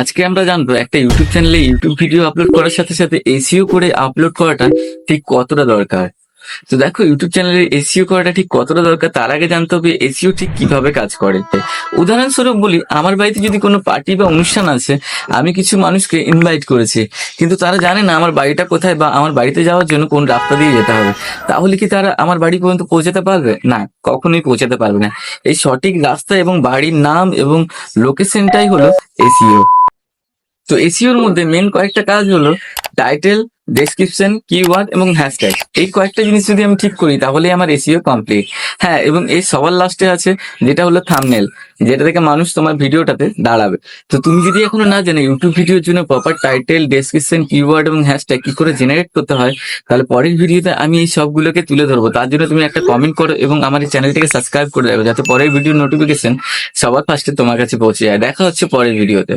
আজকে আমরা জানব একটা ইউটিউব চ্যানেলে ইউটিউব ভিডিও আপলোড করার সাথে সাথে এসিও করে আপলোড করাটা ঠিক কতটা দরকার? তো দেখো ইউটিউব চ্যানেলে এসিও করাটা ঠিক কতটা দরকার তার আগে জানতে হবে এসিও ঠিক কীভাবে কাজ করে। উদাহরণস্বরূপ বলি, আমার বাড়িতে যদি কোনো পার্টি বা অনুষ্ঠান আছে, আমি কিছু মানুষকে ইনভাইট করেছি, কিন্তু তারা জানে না আমার বাড়িটা কোথায় বা আমার বাড়িতে যাওয়ার জন্য কোন রাস্তা দিয়ে যেতে হবে। তাহলে কি তারা আমার বাড়ি পর্যন্ত পৌঁছাতে পারবে? না, কখনোই পৌঁছাতে পারবে না। এই সঠিক রাস্তা এবং বাড়ির নাম এবং লোকেশনটাই হলো এসিও তো এসিওর মধ্যে মেন কয়েকটা কাজ হলো টাইটেল ডেসক্রিপশন কিওয়ার্ড এবং হ্যাশট্যাগ এই কয়েকটা জিনিস যদি আমি ঠিক করি তাহলে আমার এসিও কমপ্লিট হ্যাঁ এবং এই সবার লাস্টে আছে যেটা হলো থামনেল যেটা থেকে মানুষ তোমার ভিডিওটাতে দাঁড়াবে। তো তুমি যদি এখনও না জানো ইউটিউব ভিডিওর জন্য প্রপার টাইটেল ডেসক্রিপশন কিওয়ার্ড এবং হ্যাশট্যাগ কি করে জেনারেট করতে হয়, তাহলে পরের ভিডিওতে আমি এই সবগুলোকে তুলে ধরবো। তার জন্য তুমি একটা কমেন্ট করো এবং আমার এই চ্যানেলটিকে সাবস্ক্রাইব করে দেবে, যাতে পরের ভিডিওর নোটিফিকেশন সবার ফার্স্টে তোমার কাছে পৌঁছে যায়। দেখা হচ্ছে পরের ভিডিওতে